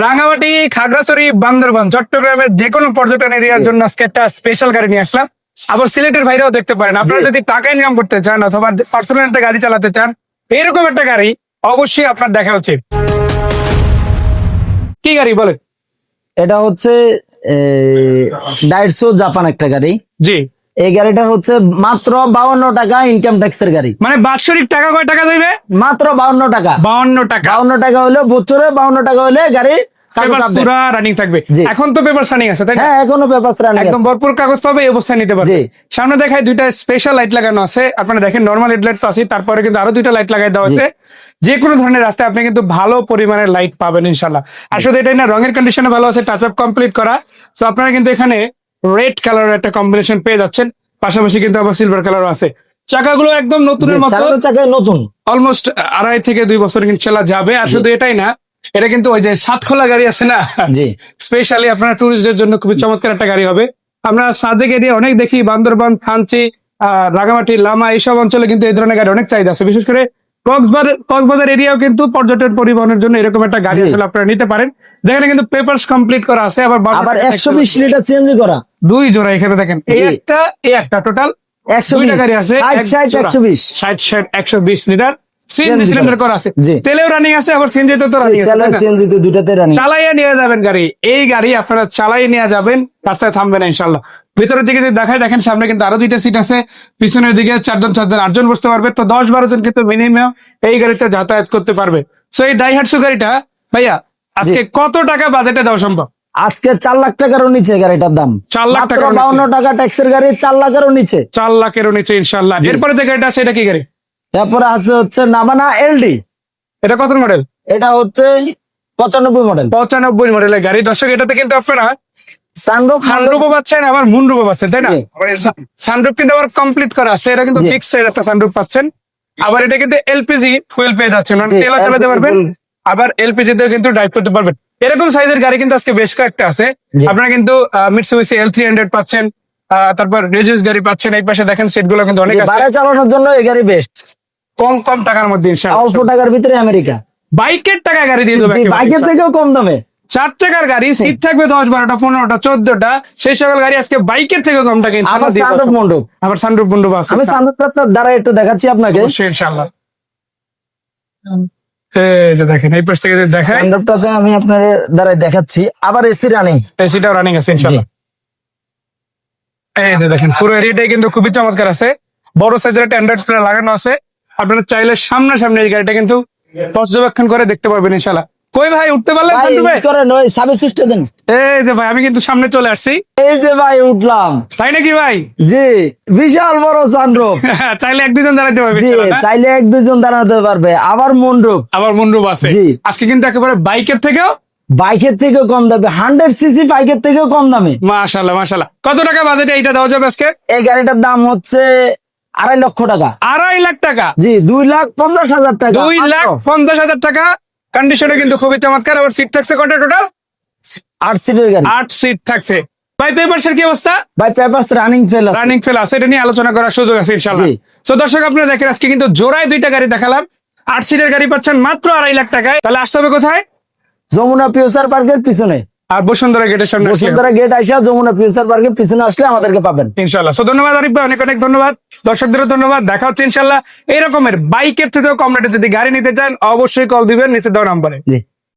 রাঙামাটি খাগড়াছড়ি বান্দরবান চট্টগ্রামের যে কোনো পর্যটন এরিয়ার জন্য আজকে একটা স্পেশাল গাড়ি নিয়ে আসলাম। আবার সিলেটের বাইরেও দেখতে পারেন। আপনারা যদি টাকা ইনকাম করতে চান অথবা পার্সোনাল একটা গাড়ি চালাতে চান এরকম একটা গাড়ি অবশ্যই আপনার দেখা উচিত। কি গাড়ি বলেন? এটা হচ্ছে ডাইটসো জাপান একটা গাড়ি। জি। এই গাড়িটা হচ্ছে মাত্র বাউন্ন টাকা ইনকাম ট্যাক্সের গাড়ি। মানে বাৎসরিক টাকা কয় টাকা দেবে? মাত্র বাউন্ন টাকা। বাউন্ন টাকা। বাউন্ন টাকা হলে বছরে বাউন্ন টাকা হলে গাড়ি রানিং থাকবে। এখন তো পেপার রানিং আছে তাই হ্যাঁ এখনও পেপার একদম ভরপুর কাগজ পাবে এই অবস্থায় নিতে পারবে। সামনে দেখায় দুইটা স্পেশাল লাইট লাগানো আছে। আপনারা দেখেন নর্মাল হেডলাইট তো আছে তারপরে কিন্তু আরও দুইটা লাইট লাগাই দেওয়া আছে। যে কোনো ধরনের রাস্তায় আপনি কিন্তু ভালো পরিমাণের লাইট পাবেন ইনশাল্লাহ আসলে এটাই না রঙের কন্ডিশনে ভালো আছে টাচ আপ কমপ্লিট করা। তো আপনারা কিন্তু এখানে রেড কালারের একটা কম্বিনেশন পেয়ে যাচ্ছেন। পাশাপাশি কিন্তু আবার সিলভার কালারও আছে। চাকাগুলো একদম নতুনের মতো। চাকায় নতুন। অলমোস্ট আড়াই থেকে দুই বছর ইনশাল্লাহ যাবে। আর শুধু এটাই না এটা কিন্তু ওই যে সাতখোলা গাড়ি আছে না? জি। স্পেশালি আপনার টুরিস্টদের জন্য খুবই চমৎকার একটা গাড়ি হবে। আমরা সাদেক এরিয়া অনেক দেখি বান্দরবান থানচি আহ, রাঙামাটি লামা এইসব অঞ্চলে কিন্তু এই ধরনের গাড়ি অনেক চাহিদা আছে। বিশেষ করে কক্সবাজার কক্সবাজার এরিয়াও কিন্তু পর্যটন পরিবহনের জন্য এরকম একটা গাড়ি। আসলে আপনারা নিতে পারেন। যেখানে কিন্তু পেপারস কমপ্লিট করা আছে আবার আবার একশো বিশ লিটার সিএনজি করা। দুই জোড়া এখানে দেখেন। এই একটা এই একটা টোটাল একশো গাড়ি আছে ষাট এক ষাট জোড়া। একশো বিশ। ষাট ষাট একশো বিশ লিটার সিএনজি সিলিন্ডার করা আছে। তেলেও রানিং আছে আবার সিএনজি তো রানিং আছে তাহলে তাই না? সিএনজি তো দুটাতে রানি চালাইয়ে নিয়ে যাবেন গাড়ি। এই গাড়ি আপনারা চালাইয়ে নিয়ে যাবেন রাস্তায় থামবে না ইনশাল্লাহ ভিতরের দিকে যদি দেখায় দেখেন সামনে কিন্তু আরও দুইটা সিট আছে। পিছনের দিকে চারজন চারজন আটজন বসতে পারবে। তো দশ বারো জন কিন্তু মিনিমাম এই গাড়িতে যাতায়াত করতে পারবে। সো এই ডাইহাটসু গাড়িটা ভাইয়া আজকে কত টাকা বাজেটে দেওয়া সম্ভব? আজকে চার লাখ টাকারও নিচে গাড়িটার দাম। চার লাখ টাকা বাউন্ন টাকা ট্যাক্সের গাড়ি চার লাখেরও নিচে। চার লাখেরও নিচে ইনশাল্লাহ। এরপরে যে গাড়িটা আছে এটা কি গাড়ি? তারপরে আছে হচ্ছে নাবানা এলডি এটা কত মডেল এটা হচ্ছে পঁচানব্বই মডেল পঁচানব্বই মডেলের গাড়ি। দর্শক এটাতে কিন্তু আপনারা সানরুফ সানরুফও পাচ্ছেন আবার মুনরুফও পাচ্ছেন তাই না? জি। সানরুফ কিন্তু আবার কমপ্লিট করা আছে। এটা কিন্তু জি। ফিক্স একটা সানরুফ পাচ্ছেন। আবার এটা কিন্তু এলপিজি ফুয়েল পেয়ে যাচ্ছেন জি, চালাতে পারবেন? আবার এলপিজি তেও কিন্তু ড্রাইভ করতে পারবেন। এরকম সাইজের গাড়ি কিন্তু আজকে বেশ কয়েকটা আছে। আপনারা কিন্তু মিটসুবিসি এল থ্রি হান্ড্রেড পাচ্ছেন তারপর রেজিস গাড়ি পাচ্ছেন এই পাশে দেখেন সিটগুলো কিন্তু অনেক আছে। বাড়ি চালানোর জন্য এই গাড়ি বেস্ট কম কম টাকার মধ্যে অল্প টাকার ভিতরে আমেরিকা। বাইকের টাকা গাড়ি দিয়ে দেবে বাইকের থেকেও কম দামে। চার টাকার গাড়ি সিট থাকবে দশ বারোটা পনেরোটা চোদ্দটা। সেই সকল গাড়ি আজকে বাইকের থেকে কম টাকা আবার দেওয়া মন্ডপ আবার সানরুফ বন্ধু আছে আমি সানরুফটা দ্বারা একটু দেখাচ্ছি আপনাকে। অবশ্যই ইনশাআল্লাহ। এই যে দেখেন এই পাশ থেকে যদি দেখায় আমি আপনার দ্বারা দেখাচ্ছি। আবার এসি রানিং এসিটাও রানিং আছে ইনশাআল্লাহ। এই যে দেখেন পুরো এরিয়াটাই কিন্তু খুবই চমৎকার আছে। বড় সাইজের একটা অ্যান্ড্রয়েড লাগানো আছে। আপনারা চাইলে সামনাসামনি এই গাড়িটা কিন্তু পর্যবেক্ষণ করে দেখতে পারবেন ইনশাআল্লাহ। কই ভাই উঠতে পারলেন ভাই করেন ওই সাবি দেন। এই যে ভাই আমি কিন্তু সামনে চলে আসছি। এই যে ভাই উঠলাম। তাই নাকি ভাই? জি বিশাল বড় সানরুফ চাইলে এক দুজন দাঁড়াতে পারবে জি চাইলে এক দুজন দাঁড়াতে পারবে। আবার মন্ডপ আবার মন্ডপ আছে। জি। আজকে কিন্তু একেবারে বাইকের থেকেও? বাইকের থেকেও কম দামে। হান্ড্রেড সিসি বাইকের থেকেও কম দামে। মাশাল্লাহ মাশাল্লাহ। কত টাকা বাজেটে এইটা দেওয়া যাবে আজকে? এই গাড়িটার দাম হচ্ছে আড়াই লক্ষ টাকা। আড়াই লাখ টাকা? জি দুই লাখ পঞ্চাশ হাজার টাকা। দুই লাখ পঞ্চাশ হাজার টাকা? কন্ডিশনে কিন্তু খুবই চমৎকার। আবার সিট থাকছে কটা টোটাল আট সিটের গাড়ি। আট সিট থাকছে। ভাই পেপারসের কি অবস্থা? ভাই পেপারস রানিং ফেল আছে। রানিং ফেল আছে এটা নিয়ে আলোচনা করার সুযোগ আছে ইনশাআল্লাহ। তো দর্শক আপনারা দেখেন আজকে কিন্তু জোড়ায় দুইটা গাড়ি দেখালাম। আট সিটের গাড়ি পাচ্ছেন মাত্র আড়াই লাখ টাকায়। তাহলে আসতে হবে কোথায়? যমুনা পিওসার পার্কের পিছনে। আর বসুন্ধরা গেটের সামনে। বসুন্ধরা গেট আইসা যমুনা ফিউচার পার্কের পিছনে আসলে আমাদেরকে পাবেন। ইনশাল্লাহ সো ধন্যবাদ আরিফ ভাই অনেক অনেক ধন্যবাদ। দর্শকদেরও ধন্যবাদ। দেখা হচ্ছে ইনশাল্লাহ এই রকমের বাইকের থেকেও কম রেটে যদি গাড়ি নিতে চান অবশ্যই কল দিবেন নিচে দেওয়া নাম্বারে। জি।